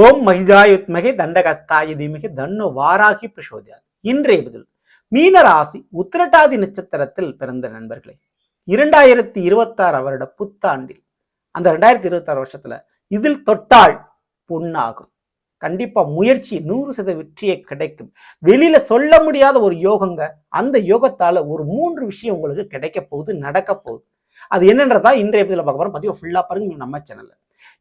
ஓம் மகிஜாயுத்மகி தண்டகஸ்தாய தீமகி தன்னு வாராகி பிரசோதியாது. இன்றைய பதில் மீன ராசி உத்திரட்டாதி நட்சத்திரத்தில் பிறந்த நண்பர்களே இரண்டாயிரத்தி இருபத்தாறு வருட புத்தாண்டில் அந்த ரெண்டாயிரத்தி இருபத்தாறு வருஷத்துல இதில் தொட்டால் பொண்ணாகும். கண்டிப்பா முயற்சி நூறு சதவீத வெற்றியை கிடைக்கும். வெளியில சொல்ல முடியாத ஒரு யோகங்க அந்த யோகத்தால ஒரு மூன்று விஷயம் உங்களுக்கு கிடைக்க போகுது நடக்க போகுது. அது என்னன்றதா இன்றைய பதில பார்க்க போறோம். பதிவு ஃபுல்லா பாருங்க நம்ம சேனல்ல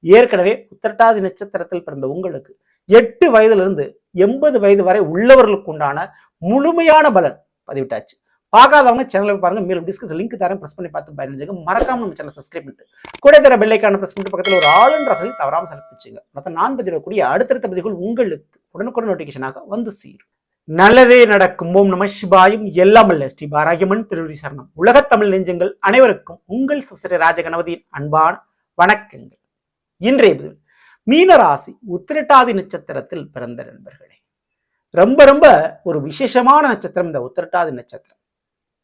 ஏற்கனவே உத்திரட்டாதி நட்சத்திரத்தில் பிறந்த உங்களுக்கு எட்டு வயதிலிருந்து எண்பது வயது வரை உள்ளவர்களுக்கு உண்டான முழுமையான பலன் பதிவிட்டாச்சு. பார்க்காதவங்க சேனலை பாருங்க. மேலும் டிஸ்கஸ் லிங்க் தரேன். பிரஸ் பண்ணி பார்த்து பயணிச்சுங்க மறக்காம நம்ம சேனல் சப்ஸ்கிரைப் பண்ணிட்டு கூட தர பெல்லைக்கான ப்ரெஸ் பண்ணிட்டு பக்கத்தில் ஒரு ஆளுன்ற வகையில் தவறாமல் செலுத்திச்சுங்க மற்ற நான் பதிவிடக்கூடிய அடுத்தடுத்த பதிவுகள் உங்களுக்கு உடனுக்குடன் நோட்டிஃபிகேஷனாக வந்து சேரும். நல்லதே நடக்கும். ஓம் நம சிவாயும். எல்லாம் அல்ல. ஸ்ரீ பாராகியமன் திருவடி சரணம் உலகத் தமிழ் நெஞ்சங்கள் அனைவருக்கும் உங்கள் சிஸ்டர் ராஜகணபதியின் அன்பான வணக்கங்கள். இன்றைய பதில் மீனராசி உத்திரட்டாதி நட்சத்திரத்தில் பிறந்த நண்பர்களே. ரொம்ப ரொம்ப ஒரு விசேஷமான நட்சத்திரம் இந்த உத்திரட்டாதி நட்சத்திரம்.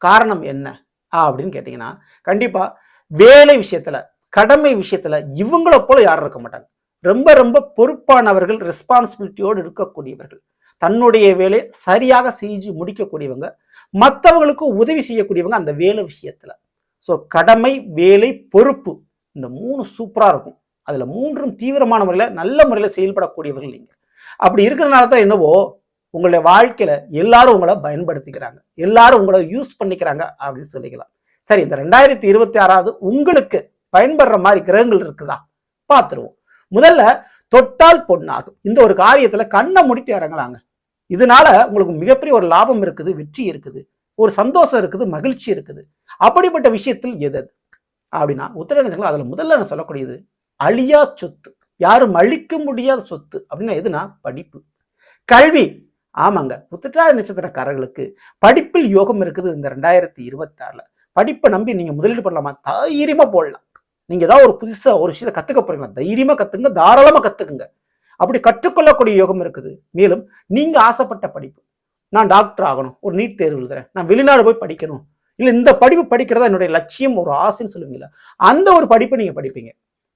காரணம் என்ன? அப்படின்னு கேட்டிங்கன்னா கண்டிப்பாக வேலை விஷயத்தில் கடமை விஷயத்தில் இவங்களை போல யாரும் இருக்க மாட்டாங்க. ரொம்ப ரொம்ப பொறுப்பானவர்கள் ரெஸ்பான்சிபிலிட்டியோடு இருக்கக்கூடியவர்கள். தன்னுடைய வேலையை சரியாக செஞ்சு முடிக்கக்கூடியவங்க. மற்றவங்களுக்கு உதவி செய்யக்கூடியவங்க அந்த வேலை விஷயத்தில். ஸோ கடமை வேலை பொறுப்பு இந்த மூணு சூப்பராக இருக்கும். அதில் மூன்றும் தீவிரமான முறையில் நல்ல முறையில் செயல்படக்கூடியவர்கள் நீங்கள் அப்படி இருக்கிறனால தான் என்னவோ உங்களுடைய வாழ்க்கையில் எல்லாரும் உங்களை பயன்படுத்திக்கிறாங்க. எல்லாரும் உங்களை யூஸ் பண்ணிக்கிறாங்க அப்படின்னு சொல்லிக்கலாம். சரி இந்த ரெண்டாயிரத்தி இருபத்தி ஆறாவது உங்களுக்கு பயன்படுற மாதிரி கிரகங்கள் இருக்குதா? பார்த்துருவோம். முதல்ல தொட்டால் பொண்ணாகும் இந்த ஒரு காரியத்தில் கண்ணை முடிட்டு இறங்கலாங்க. இதனால உங்களுக்கு மிகப்பெரிய ஒரு லாபம் இருக்குது வெற்றி இருக்குது ஒரு சந்தோஷம் இருக்குது மகிழ்ச்சி இருக்குது. அப்படிப்பட்ட விஷயத்தில் எது? அப்படின்னா உத்தரநட்சத்திரம் அதில் முதல்ல நான் சொல்லக்கூடியது அழியா சொத்து. யாரும் அழிக்க முடியாத சொத்து அப்படின்னா எதுனா படிப்பு. கல்வி. ஆமாங்க. உத்திரட்டாதி நட்சத்திரக்காரர்களுக்கு படிப்பில் யோகம் இருக்குது இந்த ரெண்டாயிரத்தி இருபத்தாறுல. படிப்பை நம்பி நீங்க முதலீடு பண்ணலாமா? தைரியமா போடலாம். நீங்க ஏதாவது ஒரு புதுசா ஒரு விஷயத்தை கத்துக்க போறீங்களா? தைரியமா கத்துங்க. தாராளமா கத்துக்குங்க. அப்படி கற்றுக்கொள்ளக்கூடிய யோகம் இருக்குது. மேலும் நீங்க ஆசைப்பட்ட படிப்பு. நான் டாக்டர் ஆகணும். ஒரு நீட் தேர்வு எழுதுறேன். நான் வெளிநாடு போய் படிக்கணும். இல்லை இந்த படிப்பு படிக்கிறதா என்னுடைய லட்சியம் ஒரு ஆசைன்னு சொல்லுவீங்களா அந்த ஒரு படிப்பை நீங்க படிப்பீங்க.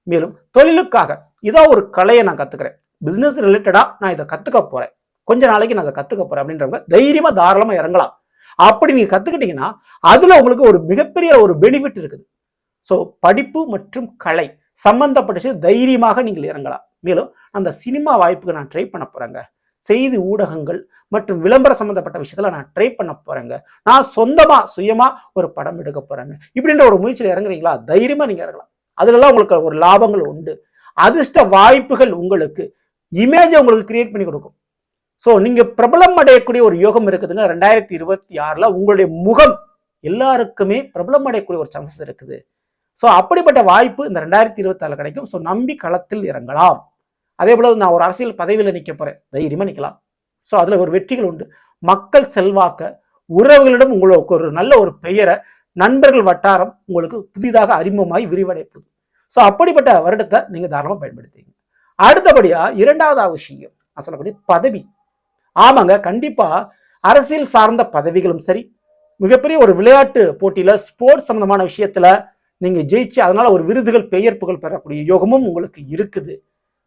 மேலும் தொழிலுக்காக இதோ ஒரு கலையை நான் கற்றுக்கிறேன் பிஸ்னஸ் ரிலேட்டடாக நான் இதை கற்றுக்க போகிறேன் கொஞ்ச நாளைக்கு நான் அதை கற்றுக்க போகிறேன் அப்படின்றவங்க தைரியமாக தாராளமாக இறங்கலாம். அப்படி நீங்கள் கற்றுக்கிட்டீங்கன்னா அதில் உங்களுக்கு ஒரு மிகப்பெரிய ஒரு பெனிஃபிட் இருக்குது. ஸோ படிப்பு மற்றும் கலை சம்பந்தப்பட்ட தைரியமாக நீங்கள் இறங்கலாம். மேலும் அந்த சினிமா வாய்ப்புக்கு நான் ட்ரை பண்ண போகிறேங்க செய்தி ஊடகங்கள் மற்றும் விளம்பரம் சம்மந்தப்பட்ட விஷயத்தில் நான் ட்ரை பண்ண போகிறேங்க நான் சொந்தமாக சுயமாக ஒரு படம் எடுக்க போகிறேங்க இப்படின்ற ஒரு முயற்சியில் இறங்குறீங்களா? தைரியமாக நீங்கள் இறங்கலாம். அதுலலாம் உங்களுக்கு ஒரு லாபங்கள் உண்டு. அதிர்ஷ்ட வாய்ப்புகள் உங்களுக்கு இமேஜை உங்களுக்கு கிரியேட் பண்ணி கொடுக்கும். ஸோ நீங்கள் பிரபலம் அடையக்கூடிய ஒரு யோகம் இருக்குதுங்க. ரெண்டாயிரத்தி இருபத்தி ஆறில் உங்களுடைய முகம் எல்லாருக்குமே பிரபலம் அடையக்கூடிய ஒரு சான்சஸ் இருக்குது. ஸோ அப்படிப்பட்ட வாய்ப்பு இந்த ரெண்டாயிரத்தி இருபத்தி கிடைக்கும். ஸோ நம்பி களத்தில் இறங்கலாம். அதே போல் நான் ஒரு அரசியல் பதவியில் நிற்க போகிறேன் தைரியமாக நிற்கலாம் ஸோ அதில் ஒரு வெற்றிகள் உண்டு. மக்கள் செல்வாக்க உறவுகளிடம் உங்களுக்கு ஒரு நல்ல ஒரு பெயரை நண்பர்கள் வட்டாரம் உங்களுக்கு புதிதாக அறிமுகமாகி விரிவடைப்பது ஸோ அப்படிப்பட்ட வருடத்தை நீங்கள் தாராளமாக பயன்படுத்துவீங்க அடுத்தபடியாக இரண்டாவது விஷயம் நான் சொல்லக்கூடிய பதவி. ஆமாங்க கண்டிப்பாக அரசியல் சார்ந்த பதவிகளும் சரி மிகப்பெரிய ஒரு விளையாட்டு போட்டியில் ஸ்போர்ட்ஸ் சம்மந்தமான விஷயத்தில் நீங்கள் ஜெயிச்சு அதனால் ஒரு விருதுகள் பெயர்ப்புகள் பெறக்கூடிய யோகமும் உங்களுக்கு இருக்குது.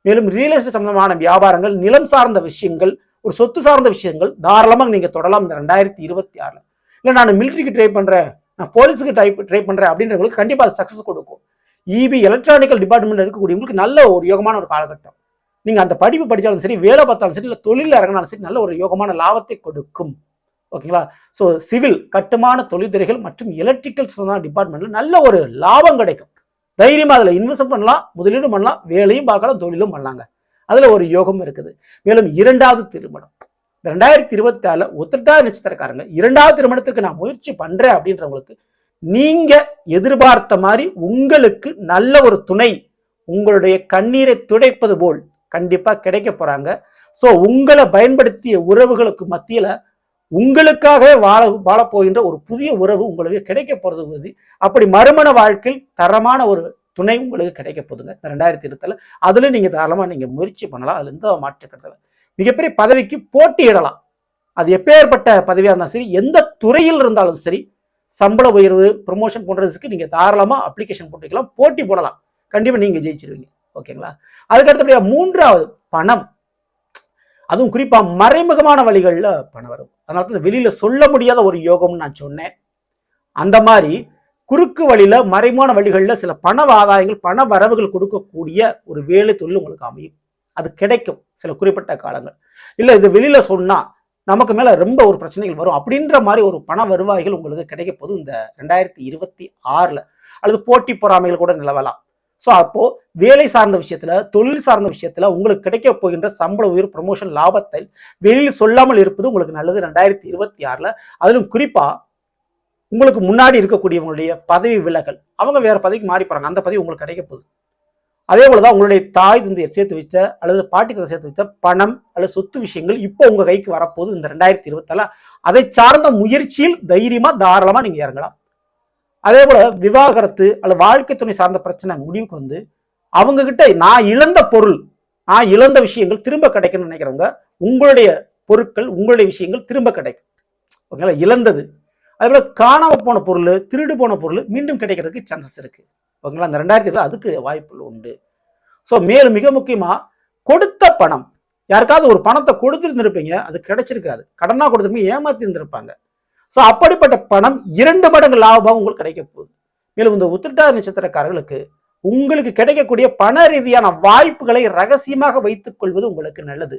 மேலும் ரியல் எஸ்டேட் சம்மந்தமான வியாபாரங்கள் நிலம் சார்ந்த விஷயங்கள் ஒரு சொத்து சார்ந்த விஷயங்கள் தாராளமாக நீங்கள் தொடரலாம் இந்த ரெண்டாயிரத்தி இருபத்தி ஆறில். இல்லை நான் மிலிட்ரிக்கு ட்ரை பண்ணுறேன் நான் போலீஸுக்கு ட்ரை ட்ரை பண்ணுறேன் அப்படின்றவங்களுக்கு கண்டிப்பாக அது சக்ஸஸ் கொடுக்கும். இபி எலக்ட்ரானிக்கல் டிபார்ட்மெண்ட் இருக்கக்கூடியவங்களுக்கு நல்ல ஒரு யோகமான ஒரு காலகட்டம். நீங்கள் அந்த படிப்பு படித்தாலும் சரி வேலை பார்த்தாலும் சரி இல்லை தொழில் இறங்கினாலும் சரி நல்ல ஒரு யோகமான லாபத்தை கொடுக்கும். ஓகேங்களா ஸோ சிவில் கட்டுமான தொழில்துறைகள் மற்றும் எலக்ட்ரிக்கல் சம்பந்தமான டிபார்ட்மெண்ட்ல நல்ல ஒரு லாபம் கிடைக்கும். தைரியமாக அதில் இன்வெஸ்ட் பண்ணலாம் முதலீடும் பண்ணலாம் வேலையும் பார்க்கலாம் தொழிலும் பண்ணலாங்க. அதில் ஒரு யோகம் இருக்குது. மேலும் இரண்டாவது திருமணம். ரெண்டாயிரத்தி இருபத்தி ஆறுல ஒத்தட்டாவது நட்சத்திரக்காரங்க. இரண்டாவது திருமணத்துக்கு நான் முயற்சி பண்றேன் அப்படின்றவங்களுக்கு நீங்க எதிர்பார்த்த மாதிரி உங்களுக்கு நல்ல ஒரு துணை உங்களுடைய கண்ணீரை துடைப்பது போல் கண்டிப்பா கிடைக்க போறாங்க. ஸோ உங்களை பயன்படுத்திய உறவுகளுக்கு மத்தியில உங்களுக்காகவே வாழ வாழப்போகின்ற ஒரு புதிய உறவு உங்களுக்கு கிடைக்க போறது உறுதி. அப்படி மறுமண வாழ்க்கையில் தரமான ஒரு துணை உங்களுக்கு கிடைக்க போதுங்க. ரெண்டாயிரத்தி இருபத்துல அதுல நீங்க தாராளமா நீங்க முயற்சி பண்ணலாம். அதுல எந்த மாற்றுக்கிறதுல மிகப்பெரிய பதவிக்கு போட்டியிடலாம். அது எப்பேற்பட்ட பதவியாக இருந்தாலும் சரி எந்த துறையில் இருந்தாலும் சரி சம்பள உயர்வு ப்ரொமோஷன் போன்றதுக்கு நீங்க தாராளமா அப்ளிகேஷன் போட்டுக்கலாம் போட்டி போடலாம். கண்டிப்பா நீங்க ஜெயிச்சிருவீங்க. ஓகேங்களா? அதுக்கு அடுத்தபடியா மூன்றாவது பணம். அதுவும் குறிப்பா மறைமுகமான வழிகளில் பணம் வரும். அதனால தான் வெளியில சொல்ல முடியாத ஒரு யோகம்னு நான் சொன்னேன். அந்த மாதிரி குறுக்கு வழியில மறைமுகமான வழிகளில் சில பண ஆதாயங்கள் பண வரவுகள் கொடுக்கக்கூடிய ஒரு வேலை தொழில் உங்களுக்கு அமையும். அது கிடைக்கும் சில குறிப்பிட்ட காலங்கள். இல்லை இது வெளியில் சொன்னால் நமக்கு மேலே ரொம்ப ஒரு பிரச்சனைகள் வரும். அப்படின்ற மாதிரி ஒரு பண வருவாய்கள் உங்களுக்கு கிடைக்க போது இந்த ரெண்டாயிரத்தி இருபத்தி ஆறில் அல்லது போட்டி பொறாமைகள் கூட நிலவலாம். ஸோ அப்போது வேலை சார்ந்த விஷயத்தில் தொழில் சார்ந்த விஷயத்தில் உங்களுக்கு கிடைக்க போகின்ற சம்பள உயர் ப்ரொமோஷன் லாபத்தை வெளியில் சொல்லாமல் இருப்பது உங்களுக்கு நல்லது. ரெண்டாயிரத்தி இருபத்தி ஆறில் அதிலும் குறிப்பாக உங்களுக்கு முன்னாடி இருக்கக்கூடியவங்களுடைய பதவி விலகல். அவங்க வேறு பதவிக்கு மாறி போகிறாங்க அந்த பதவி உங்களுக்கு கிடைக்க போகுது. அதே போல தான் உங்களுடைய தாய் தந்தையர் சேர்த்து வச்ச அல்லது பாட்டி தந்தை சேர்த்து வச்ச பணம் அல்லது சொத்து விஷயங்கள் இப்போ உங்கள் கைக்கு வரப்போகுது இந்த ரெண்டாயிரத்தி இருபத்தால அதை சார்ந்த முயற்சியில் தைரியமாக தாராளமாக நீங்கள் இறங்கலாம். அதே போல விவாகரத்து அல்லது வாழ்க்கை துணை சார்ந்த பிரச்சனை முடிவுக்கு வந்து அவங்க கிட்ட நான் இழந்த பொருள் நான் இழந்த விஷயங்கள் திரும்ப கிடைக்கணும்னு நினைக்கிறவங்க உங்களுடைய பொருட்கள் உங்களுடைய விஷயங்கள் திரும்ப கிடைக்கும். ஓகேங்களா இழந்தது. அதே போல காணாமல் போன பொருள் திருடு போன பொருள் மீண்டும் கிடைக்கிறதுக்கு சான்சஸ் இருக்குது ஓகேங்களா அந்த ரெண்டாயிரத்தி இருபது அதுக்கு வாய்ப்புகள் உண்டு. ஸோ மேலும் மிக முக்கியமாக கொடுத்த பணம். யாருக்காவது ஒரு பணத்தை கொடுத்துருந்துருப்பீங்க அது கிடைச்சிருக்காது. கடனாக கொடுத்துருப்பீங்க ஏமாத்தி இருந்திருப்பாங்க ஸோ அப்படிப்பட்ட பணம் இரண்டு மடங்கு லாபம் உங்களுக்கு கிடைக்க போகுது. மேலும் இந்த உத்திரட்டாத நட்சத்திரக்காரர்களுக்கு உங்களுக்கு கிடைக்கக்கூடிய பண ரீதியான வாய்ப்புகளை ரகசியமாக வைத்துக் கொள்வது உங்களுக்கு நல்லது.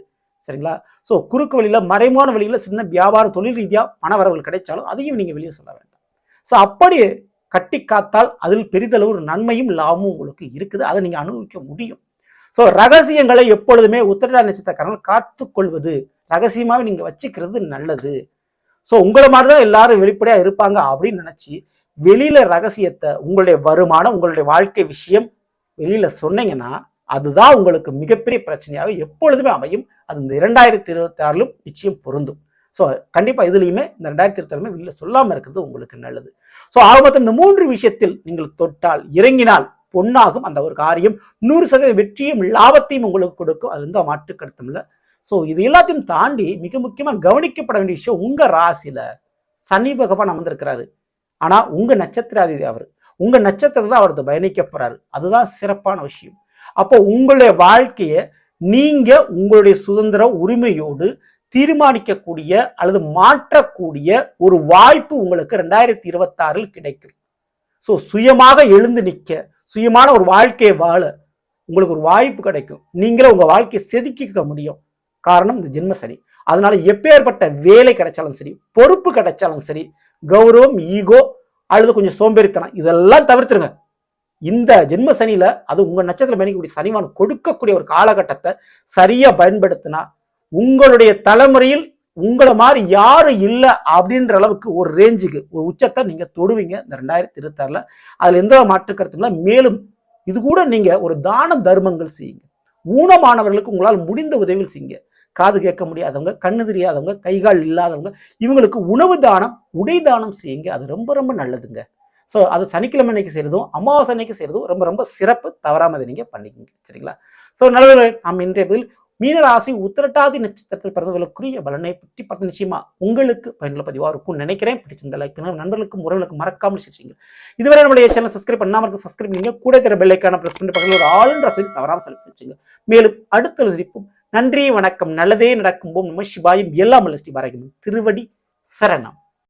சரிங்களா? ஸோ குறுக்கு வழியில் மறைமான வழியில் சின்ன வியாபாரம் தொழில் ரீதியாக பண வரவுகள் கிடைச்சாலும் அதையும் நீங்கள் வெளியே சொல்ல வேண்டாம். ஸோ அப்படி கட்டி காத்தால் அதில் பெரிதளவு ஒரு நன்மையும் லாபமும் உங்களுக்கு இருக்குது. அதை நீங்கள் அனுபவிக்க முடியும். ஸோ ரகசியங்களை எப்பொழுதுமே உத்திரடா நட்சத்திரக்காரர்கள் காத்துக்கொள்வது ரகசியமாக நீங்கள் வச்சுக்கிறது நல்லது. ஸோ உங்களை மாதிரி தான் எல்லாரும் வெளிப்படையாக இருப்பாங்க அப்படின்னு நினச்சி வெளியில் ரகசியத்தை உங்களுடைய வருமானம் உங்களுடைய வாழ்க்கை விஷயம் வெளியில் சொன்னீங்கன்னா அதுதான் உங்களுக்கு மிகப்பெரிய பிரச்சனையாக எப்பொழுதுமே அமையும். அது இந்த இரண்டாயிரத்தி இருபத்தி ஆறிலும் நிச்சயம் பொருந்தும். ஸோ கண்டிப்பாக இதுலையுமே இந்த ரெண்டாயிரத்தி இருபத்தாலுமே வெளியில் சொல்லாமல் இருக்கிறது உங்களுக்கு நல்லது. ஸோ ஆக இந்த மூன்று விஷயத்தில் நீங்கள் தொட்டால் இறங்கினால் பொன்னாகும் அந்த ஒரு காரியம். நூறு சதவீத வெற்றியும் லாபத்தையும் உங்களுக்கு கொடுக்கும். அது வந்து மாற்று கருத்தும் இல்லை. ஸோ இது எல்லாத்தையும் தாண்டி மிக முக்கியமாக கவனிக்கப்பட வேண்டிய விஷயம் உங்க ராசியில சனி பகவான் அமர்ந்திருக்கிறாரு. ஆனா உங்க நட்சத்திராதிபதி அவர். உங்க நட்சத்திரத்தை தான் அவர் பயணிக்க போறாரு. அதுதான் சிறப்பான விஷயம். அப்போ உங்களுடைய வாழ்க்கையை நீங்கள் உங்களுடைய சுதந்திர உரிமையோடு தீர்மானிக்கக்கூடிய அல்லது மாற்றக்கூடிய ஒரு வாய்ப்பு உங்களுக்கு ரெண்டாயிரத்தி இருபத்தாறில் கிடைக்கும். ஸோ சுயமாக எழுந்து நிற்க சுயமான ஒரு வாழ்க்கையை வாழ உங்களுக்கு ஒரு வாய்ப்பு கிடைக்கும். நீங்களே உங்கள் வாழ்க்கையை செதுக்கிக்க முடியும். காரணம் இந்த ஜென்ம சனி. அதனால எப்பேற்பட்ட வேலை கிடைச்சாலும் சரி பொறுப்பு கிடைச்சாலும் சரி கௌரவம் ஈகோ அல்லது கொஞ்சம் சோம்பேறித்தனம் இதெல்லாம் தவிர்த்துருங்க. இந்த ஜென்ம சனியில அது உங்க நட்சத்திரம் பயணிக்கக்கூடிய சனிவான் கொடுக்கக்கூடிய ஒரு காலகட்டத்தை சரியா பயன்படுத்தினா உங்களுடைய தலைமுறையில் உங்களை மாதிரி யாரும் இல்லை அப்படின்ற அளவுக்கு ஒரு ரேஞ்சுக்கு ஒரு உச்சத்தை நீங்கள் தொடுவீங்க. இந்த ரெண்டாயிரத்தி இருபத்தாறில் அதில் எந்த மாற்று மேலும் இது கூட நீங்கள் ஒரு தான தர்மங்கள் செய்யுங்க. ஊனமானவர்களுக்கு உங்களால் முடிந்த உதவிகள் செய்யுங்க. காது கேட்க முடியாதவங்க கண்ணு தெரியாதவங்க கைகால் இல்லாதவங்க இவங்களுக்கு உணவு தானம் உடை தானம் செய்யுங்க. அது ரொம்ப ரொம்ப நல்லதுங்க. ஸோ அது சனிக்கிழமை அன்னைக்கு செய்யறதும் அமாவாசை அன்னைக்கு செய்கிறதும் ரொம்ப ரொம்ப சிறப்பு. தவறாமல் அதை நீங்க பண்ணிக்கோங்க. சரிங்களா? ஸோ நல்ல நாம் இன்றைய பதில் மீனராசி உத்திரட்டாதி நட்சத்திரத்தில் பிறந்தவர்களுக்குரிய பலனை பற்றி பார்த்து நிச்சயமா உங்களுக்கு பயனுள்ள பதிவாக இருக்கும் நினைக்கிறேன். பிடிச்சிருந்த லைக் பண்ணுங்க. நண்பர்களுக்கும் உறவுகளுக்கும் மறக்காமல் செய்யுங்க இதுவரை நம்மளுடைய சேனல் சப்ஸ்கிரைப் பண்ணாமல் இருக்க சப்ஸ்கிரைப் பண்ணீங்க கூட இருக்கிற பெல்லைக்கான பிரஸ் பண்ணி பக்கத்தில் ஒரு ஆளுன்ற செய்தி தவறாமல் செலுத்தி வச்சுங்க. மேலும் அடுத்த எழுதிப்போம் நன்றி வணக்கம் நல்லதே நடக்கும். போம் நம்ம சிவாயும். எல்லாம் ஸ்ரீ பாரகியும் திருவடி சரணம்.